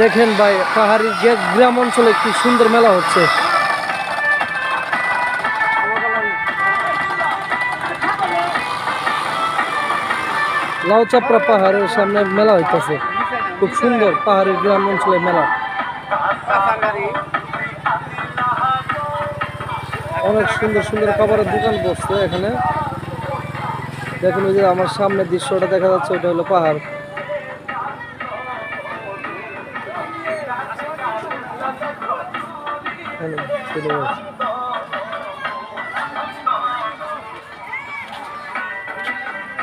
দেখেন ভাই, পাহাড়ি গ্রাম অঞ্চলে একটি সুন্দর মেলা হচ্ছে। লাউচাপড়া পাহাড়ের সামনে মেলা হইতেছে। খুব সুন্দর পাহাড়ের গ্রাম অঞ্চলে মেলা। অনেক সুন্দর সুন্দর খাবারের দোকান বসছে এখানে। দেখুন ওই যে আমার সামনে দৃশ্যটা দেখা যাচ্ছে, ওটা হলো পাহাড়। এখানে চলে যাচ্ছে।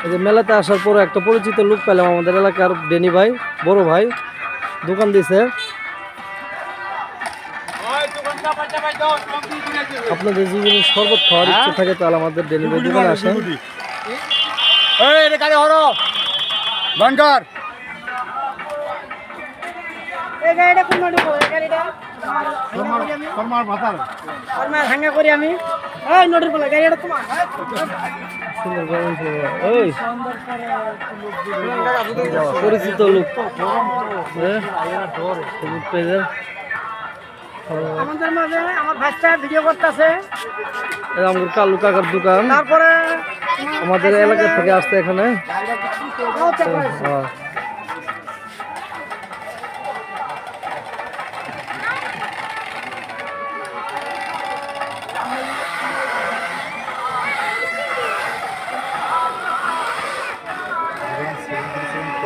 এই যে মেলাতে আসার পরে একটা পরিচিত লোক পেলাম আমাদের এলাকার ডেনি ভাই বড় ভাই দোকান দিছে। আপনাদের যদি শরবত খাওয়ার ইচ্ছে থাকে তাহলে আমাদের ডেনি ভাই দোকানে আসেন। এই গাড়ি হরো? গাড়িটা কোন নদী গাড়িটা ভাতার। করি আমি এই বলে তোমার। পরিচিত লোক। আমাদের মাঝে আমার ভাইটা ভিডিও করতেছে। আমাদের কালু কাকার দোকান। তারপরে আমাদের এলাকা থেকে আসতে এখানে।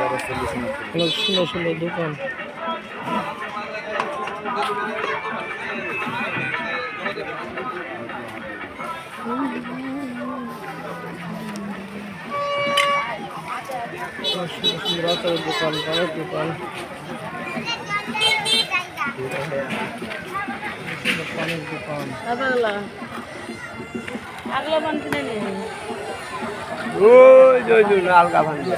অনেক সুন্দর সুন্দর দোকান। সুন্দর সুন্দর আচারের দোকান। পানের দোকান পানের দোকান আগলা মান কিনে নিয়ে ওই যে ওই যে আলগা ভাঙ্গা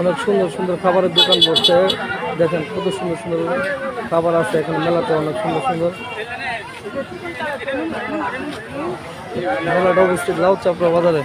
অনেক সুন্দর সুন্দর খাবারের দোকান বসছে দেখেন কত সুন্দর সুন্দর খাবার আছে এখানে, মেলাতে অনেক সুন্দর সুন্দর। মেলাটা অবস্থিত লাউ চাপড়া বাজারে।